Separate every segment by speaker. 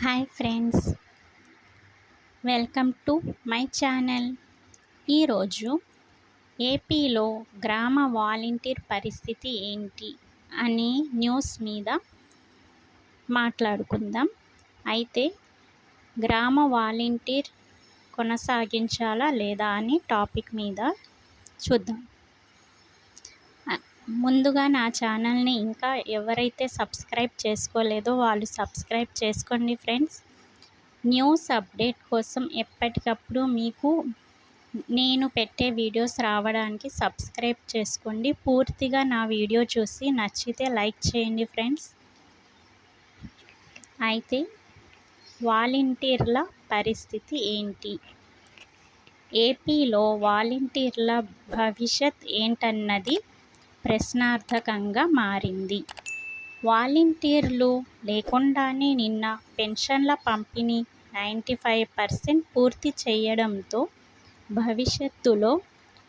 Speaker 1: Hi friends. Welcome to my channel. ఈరోజు ఏపీలో గ్రామ వాలంటీర్ పరిస్థితి ఏంటి అనే న్యూస్ మీద మాట్లాడుకుందాం. అయితే గ్రామ వాలంటీర్ కొనసాగించాలా లేదా అనే టాపిక్ మీద చూద్దాం. ముందుగా నా ఛానల్ని ఇంకా ఎవరైతే సబ్స్క్రైబ్ చేసుకోలేదో వాళ్ళు సబ్స్క్రైబ్ చేసుకోండి ఫ్రెండ్స్. న్యూస్ అప్డేట్ కోసం ఎప్పటికప్పుడు మీకు నేను పెట్టే వీడియోస్ రావడానికి సబ్స్క్రైబ్ చేసుకోండి. పూర్తిగా నా వీడియో చూసి నచ్చితే లైక్ చేయండి ఫ్రెండ్స్. అయితే వాలంటీర్ల పరిస్థితి ఏంటి? ఏపీలో వాలంటీర్ల భవిష్యత్ ఏంటన్నది ప్రశ్నార్థకంగా మారింది. వాలంటీర్లు లేకుండానే నిన్న పెన్షన్ల పంపిణీ నైంటీ ఫైవ్ పర్సెంట్ పూర్తి చేయడంతో భవిష్యత్తులో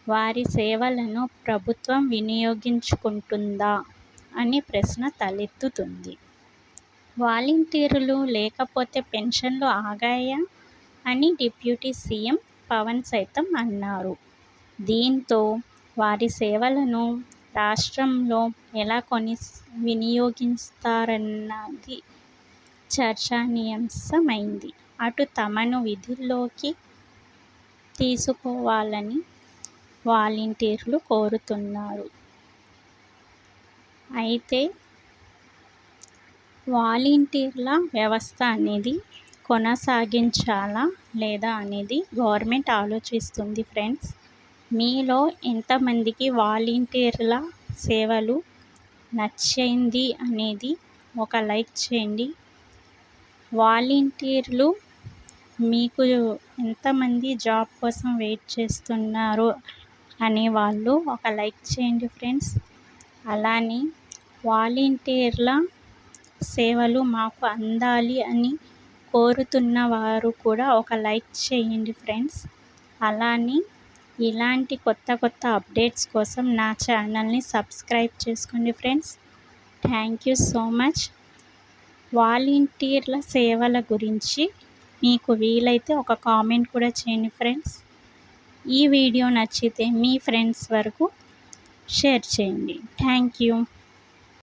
Speaker 1: వారి సేవలను ప్రభుత్వం వినియోగించుకుంటుందా అని ప్రశ్న తలెత్తుతుంది. వాలంటీర్లు లేకపోతే పెన్షన్లు ఆగాయా అని డిప్యూటీ సీఎం పవన్ సైతం అన్నారు. దీంతో వారి సేవలను రాష్ట్రంలో ఎలా కొని వినియోగిస్తారన్నది చర్చనీయాంశమైంది. అటు తమను విధుల్లోకి తీసుకోవాలని వాలంటీర్లు కోరుతున్నారు. అయితే వాలంటీర్ల వ్యవస్థ అనేది కొనసాగించాలా లేదా అనేది గవర్నమెంట్ ఆలోచిస్తుంది ఫ్రెండ్స్. మీలో ఎంతమందికి వాలంటీర్ల సేవలు నచ్చింది అనేది ఒక లైక్ చేయండి. వాలంటీర్లు మీకు ఎంతమంది జాబ్ కోసం వెయిట్ చేస్తున్నారు అనే వాళ్ళు ఒక లైక్ చేయండి ఫ్రెండ్స్. అలానే వాలంటీర్ల సేవలు మాకు అందాలి అని కోరుతున్న వారు కూడా ఒక లైక్ చేయండి ఫ్రెండ్స్. అలానే ఇలాంటి కొత్త కొత్త అప్డేట్స్ కోసం నా ఛానల్ని సబ్స్క్రైబ్ చేసుకోండి friends. Thank you so much. వాలంటీర్ల సేవల గురించి మీకు వీలైతే ఒక కామెంట్ కూడా చేయండి ఫ్రెండ్స్. ఈ వీడియో నచ్చితే మీ ఫ్రెండ్స్ వరకు షేర్ చేయండి. Thank you.